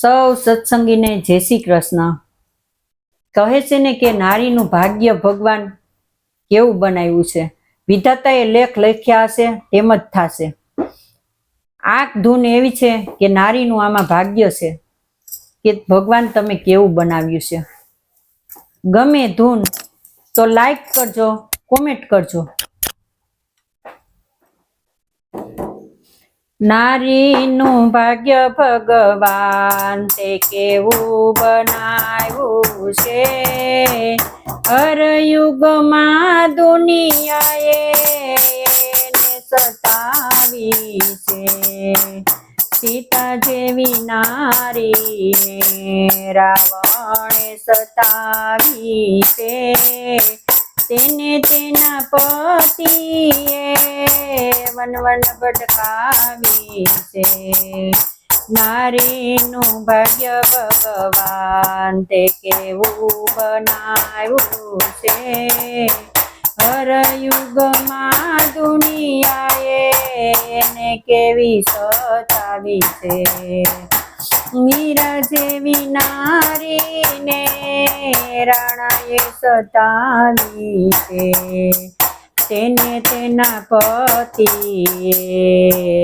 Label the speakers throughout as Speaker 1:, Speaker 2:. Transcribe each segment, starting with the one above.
Speaker 1: સૌ સત્સંગીને જય શ્રી કૃષ્ણ. કહે છે ને કે નારીનું ભાગ્ય ભગવાન કેવું બનાવ્યું છે? વિધાતાએ લેખ લખ્યા હશે, તેમ જ થશે. આંખ ધૂન એવી છે કે નારીનું આમાં ભાગ્ય છે કે ભગવાન તમે કેવું બનાવ્યું છે? ગમે ધૂન તો લાઈક કરજો કોમેન્ટ કરજો. નારીનું ભાગ્ય ભગવાન તે કેવું બનાવ્યું છે? હર યુગમાં દુનિયાએ સતાવી છે. સીતા જેવી નારીને રાવણે સતાવી છે. તેને તેના પતિએ વન વન ભટકાવી છે. નારીનું ભાગ્ય ભગવાન તે કેવું બનાવ્યું છે? હર યુગમાં દુનિયાએ એને કેવી સતાવી છે? મીરા જેવી નારીને રાણાએ સતાવી છે. તેને તેના પતિએ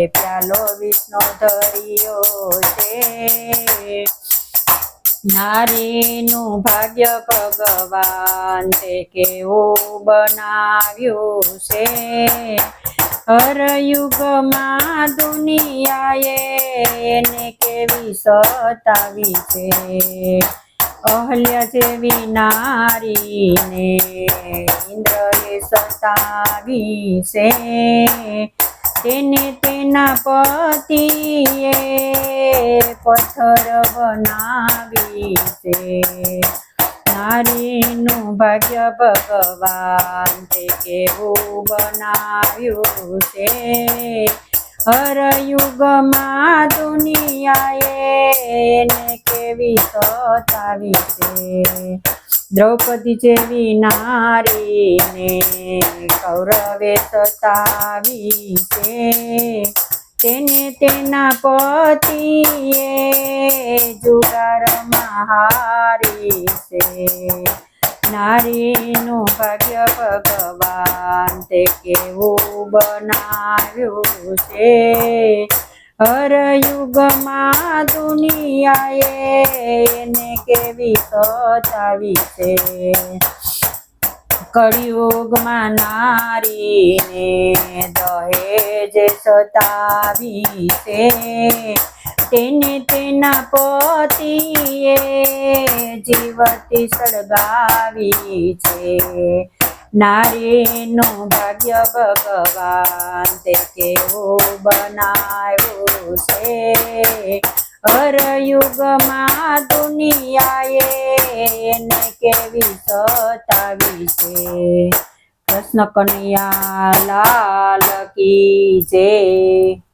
Speaker 1: પ્યાલો વિષ્ણુ ધર્યો છે. નારીનું ભાગ્ય ભગવાન તે કેવું બનાવ્યું છે. હર યુગમાં દુનિયાએ એને કેવી સતાવી છે. અહલ્યા જેવી નારીને ઇન્દ્રએ સતાવી છે તેને તેના પતિએ પથ્થર બનાવી છે નારીનું ભાગ્ય ભગવાન તે કેવું બનાવ્યું છે? હર યુગમાં દુનિયાએ એને કેવી સતાવી છે? દ્રૌપદી જેવી નારીને કૌરવે સતાવી છે. તેને તેના પતિએ જુગારમાં હારી છે. નારીનું ભાગ્ય ભગવાન તે કેવું બનાવ્યું છે? હર યુગમાં દુનિયાએ એને કેવી સતાવી છે? કળિયુગમાં નારીને દહેજ સતાવી છે. તેને તેના પતિએ જીવતી સળગાવી છે. નારીનું ભાગ્ય ભગવાન તે કેવું બનાવ્યું છે. હર યુગમાં દુનિયાએ એને કેવી સતાવી છે. કૃષ્ણ કનૈયા લાલ કી જય.